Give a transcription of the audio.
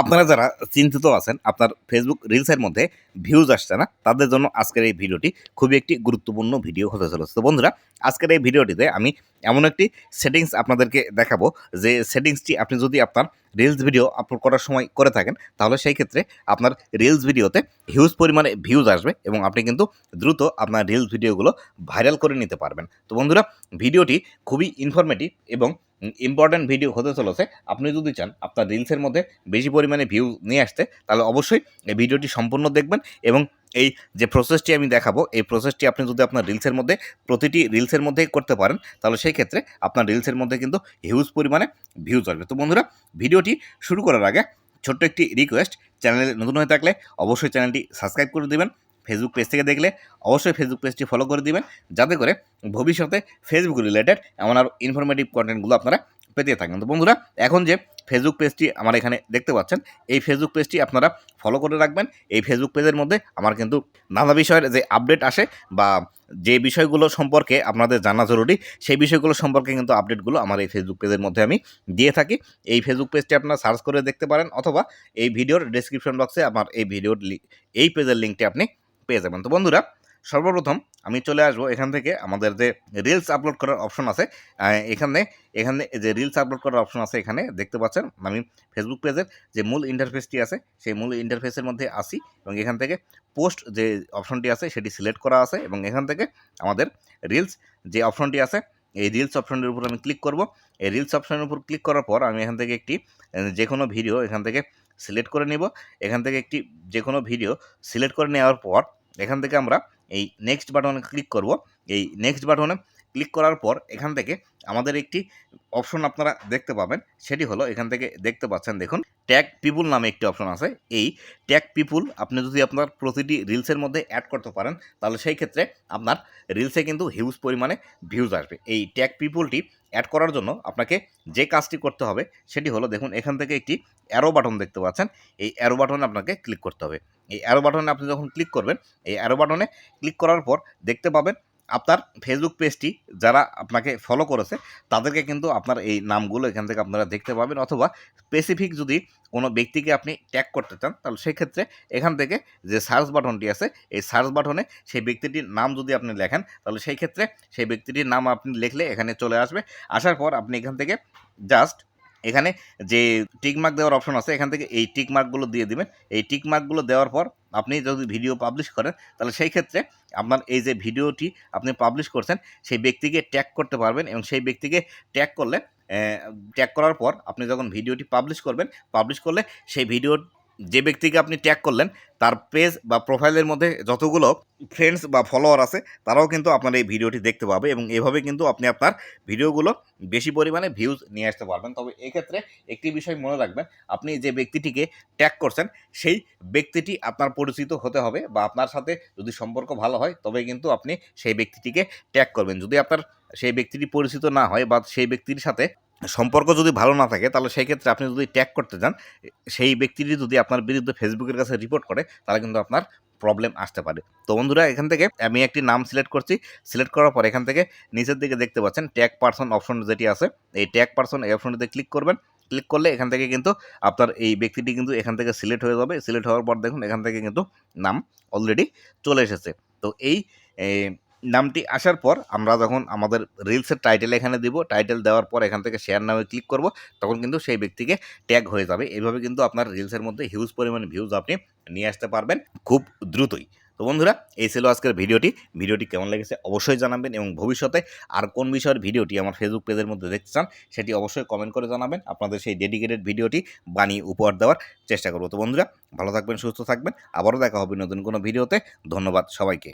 আপনারা যারা চিন্তিত আছেন, আপনার ফেসবুক রিলসের মধ্যে ভিউজ আসছে না, তাদের জন্য আজকের এই ভিডিওটি খুবই একটি গুরুত্বপূর্ণ ভিডিও হতে চলেছে। তো বন্ধুরা, আজকের এই ভিডিওটিতে আমি এমন একটি সেটিংস আপনাদেরকে দেখাবো, যে সেটিংসটি আপনি যদি আপনার রিলস ভিডিও আপলোড করার সময় করে থাকেন, তাহলে সেই ক্ষেত্রে আপনার রিলস ভিডিওতে হিউজ পরিমাণে ভিউজ আসবে এবং আপনি কিন্তু দ্রুত আপনার রিলস ভিডিওগুলো ভাইরাল করে নিতে পারবেন। তো বন্ধুরা ভিডিওটি খুবই ইনফরমেটিভ এবং ইম্পর্ট্যান্ট ভিডিও হতে চলেছে, আপনি যদি চান আপনার রিলসের মধ্যে বেশি পরিমাণে ভিউ নিয়ে আসতে, তাহলে অবশ্যই এই ভিডিওটি সম্পূর্ণ দেখবেন এবং এই যে প্রসেসটি আমি দেখাবো, এই প্রসেসটি আপনি যদি আপনার রিলসের মধ্যে, প্রতিটি রিলসের মধ্যেই করতে পারেন, তাহলে সেই ক্ষেত্রে আপনার রিলসের মধ্যে কিন্তু হিউজ পরিমাণে ভিউজ আসবে। তো বন্ধুরা ভিডিওটি শুরু করার আগে ছোট্ট একটি রিকোয়েস্ট চ্যানেলে নতুন হয়ে থাকলে অবশ্যই চ্যানেলটি সাবস্ক্রাইব করে দিবেন ফেসবুক পেজ থেকে দেখলে অবশ্যই ফেসবুক পেজটি ফলো করে দিবেন। যাতে করে ভবিষ্যতে ফেসবুক রিলেটেড এমন আরও ইনফরমেটিভ কন্টেন্টগুলো আপনারা পেতে থাকেন। তো বন্ধুরা, এখন যে ফেসবুক পেজটি আমার এখানে দেখতে পাচ্ছেন, এই ফেসবুক পেজটি আপনারা ফলো করে রাখবেন। এই ফেসবুক পেজের মধ্যে আমার কিন্তু নানা বিষয়ের যে আপডেট আসে বা যে বিষয়গুলো সম্পর্কে আপনাদের জানা জরুরি, সেই বিষয়গুলো সম্পর্কে কিন্তু আপডেটগুলো আমার এই ফেসবুক পেজের মধ্যে আমি দিয়ে থাকি। এই ফেসবুক পেজটি আপনারা সার্চ করে দেখতে পারেন অথবা এই ভিডিওর ডিসক্রিপশন বক্সে আমার এই ভিডিওর এই পেজের লিঙ্কটি আপনি পেয়ে যাবেন। তো বন্ধুরা, সর্বপ্রথম আমি চলে আসব এখান থেকে। আমাদের যে রিলস আপলোড করার অপশন আছে এখানে এখানে যে রিলস আপলোড করার অপশন আছে এখানে দেখতে পাচ্ছেন, আমি ফেসবুক পেজের যে মূল ইন্টারফেসটি আছে, সেই মূল ইন্টারফেসের মধ্যে আসি এবং এখান থেকে পোস্ট যে অপশনটি আছে, সেটি সিলেক্ট করা আছে এবং এখান থেকে আমাদের রিলস যে অপশনটি আছে, এই রিলস অপশনের উপর আমি ক্লিক করব। এই রিলস অপশনের উপর ক্লিক করার পর আমি এখান থেকে একটি যে কোনো ভিডিও এখান থেকে সিলেক্ট করে নিব। এখান থেকে একটি যে কোনো ভিডিও সিলেক্ট করে নেওয়ার পর এখান থেকে আমরা এই নেক্সট বাটনে ক্লিক করব। এই নেক্সট বাটনে ক্লিক করার পর এখান থেকে আমাদের একটি অপশন আপনারা দেখতে পাবেন। সেটি হলো এখান থেকে দেখতে পাচ্ছেন, দেখুন ট্যাগ পিপুল নামে একটি অপশন আছে। এই ট্যাগ পিপুল আপনি যদি আপনার প্রতিটি রিলসের মধ্যে অ্যাড করতে পারেন, তাহলে সেই ক্ষেত্রে আপনার রিলসে কিন্তু হিউজ পরিমাণে ভিউজ আসবে। এই ট্যাগ পিপুলটি অ্যাড করার জন্য আপনাকে যে কাজটি করতে হবে সেটি হলো, দেখুন, এখান থেকে একটি অ্যারো বাটন দেখতে পাচ্ছেন। এই অ্যারো বাটনে আপনাকে ক্লিক করতে হবে। এই অ্যারো বাটনে আপনি যখন ক্লিক করবেন, এই অ্যারো বাটনে ক্লিক করার পর দেখতে পাবেন আপনার ফেসবুক পেজটি যারা আপনাকে ফলো করেছে, তাদেরকে কিন্তু আপনার এই নামগুলো এখান থেকে আপনারা দেখতে পাবেন। অথবা স্পেসিফিক যদি কোনো ব্যক্তিকে আপনি ট্যাগ করতে চান, তাহলে সেই ক্ষেত্রে এখান থেকে যে সার্চ বাটনটি আছে, এই সার্চ বাটনে সেই ব্যক্তিটির নাম যদি আপনি লেখেন, তাহলে সেই ক্ষেত্রে সেই ব্যক্তিটির নাম আপনি লিখলে এখানে চলে আসবে। আসার পর আপনি এখান থেকে জাস্ট এখানে যে টিকমার্ক দেওয়ার অপশন আছে, এখান থেকে এই টিকমার্কগুলো দিয়ে দিবেন। এই টিকমার্কগুলো দেওয়ার পর আপনি যদি ভিডিও পাবলিশ করেন, তাহলে সেই ক্ষেত্রে আপনার এই যে ভিডিওটি আপনি পাবলিশ করছেন, সেই ব্যক্তিকে ট্যাগ করতে পারবেন এবং সেই ব্যক্তিকে ট্যাগ করলে ট্যাগ করার পর আপনি যখন ভিডিওটি পাবলিশ করবেন পাবলিশ করলে সেই ভিডিও যে ব্যক্তিকে আপনি ট্যাগ করলেন, তার পেজ বা প্রোফাইলের মধ্যে যতগুলো ফ্রেন্ডস বা ফলোয়ার আছে, তারাও কিন্তু আপনার এই ভিডিওটি দেখতে পাবে এবং এভাবে কিন্তু আপনি আপনার ভিডিওগুলো বেশি পরিমাণে ভিউজ নিয়ে আসতে পারবেন। তবে এক্ষেত্রে একটি বিষয় মনে রাখবেন, আপনি যে ব্যক্তিটিকে ট্যাগ করছেন, সেই ব্যক্তিটি আপনার পরিচিত হতে হবে বা আপনার সাথে যদি সম্পর্ক ভালো হয়, তবে কিন্তু আপনি সেই ব্যক্তিটিকে ট্যাগ করবেন। যদি আপনার সেই ব্যক্তিটি পরিচিত না হয় বা সেই ব্যক্তির সাথে সম্পর্ক যদি ভালো না থাকে, তাহলে সেই ক্ষেত্রে আপনি যদি ট্যাগ করতে যান, সেই ব্যক্তিটি যদি আপনার বিরুদ্ধে ফেসবুকের কাছে রিপোর্ট করে, তাহলে কিন্তু আপনার প্রবলেম আসতে পারে। তো বন্ধুরা, এখান থেকে আমি একটি নাম সিলেক্ট করছি। সিলেক্ট করার পর এখান থেকে নিচের দিকে দেখতে পাচ্ছেন ট্যাগ পার্সন অপশন যেটি আছে। এই ট্যাগ পার্সন এই অপশনটিতে ক্লিক করবেন। ক্লিক করলে এখান থেকে কিন্তু আপনার এই ব্যক্তিটি কিন্তু এখান থেকে সিলেক্ট হয়ে যাবে। সিলেক্ট হওয়ার পর দেখুন, এখান থেকে কিন্তু নাম অলরেডি চলে এসেছে। তো এই নামটি আসার পর আমরা যখন আমাদের রিলসের টাইটেল এখানে দিব টাইটেল দেওয়ার পর এখান থেকে শেয়ার নামে ক্লিক করব, তখন কিন্তু সেই ব্যক্তিকে ট্যাগ হয়ে যাবে। এইভাবে কিন্তু আপনার রিলসের মধ্যে হিউজ পরিমাণে ভিউজ আপনি নিয়ে আসতে পারবেন খুব দ্রুতই। তো বন্ধুরা, এই ছিল আজকের ভিডিওটি। ভিডিওটি কেমন লেগেছে অবশ্যই জানাবেন এবং ভবিষ্যতে আর কোন বিষয়ের ভিডিওটি আমার ফেসবুক পেজের মধ্যে দেখতে চান, সেটি অবশ্যই কমেন্ট করে জানাবেন। আপনাদের সেই ডেডিকেটেড ভিডিওটি বানিয়ে উপহার দেওয়ার চেষ্টা করব। তো বন্ধুরা, ভালো থাকবেন, সুস্থ থাকবেন। আবারও দেখা হবে নতুন কোনো ভিডিওতে। ধন্যবাদ সবাইকে।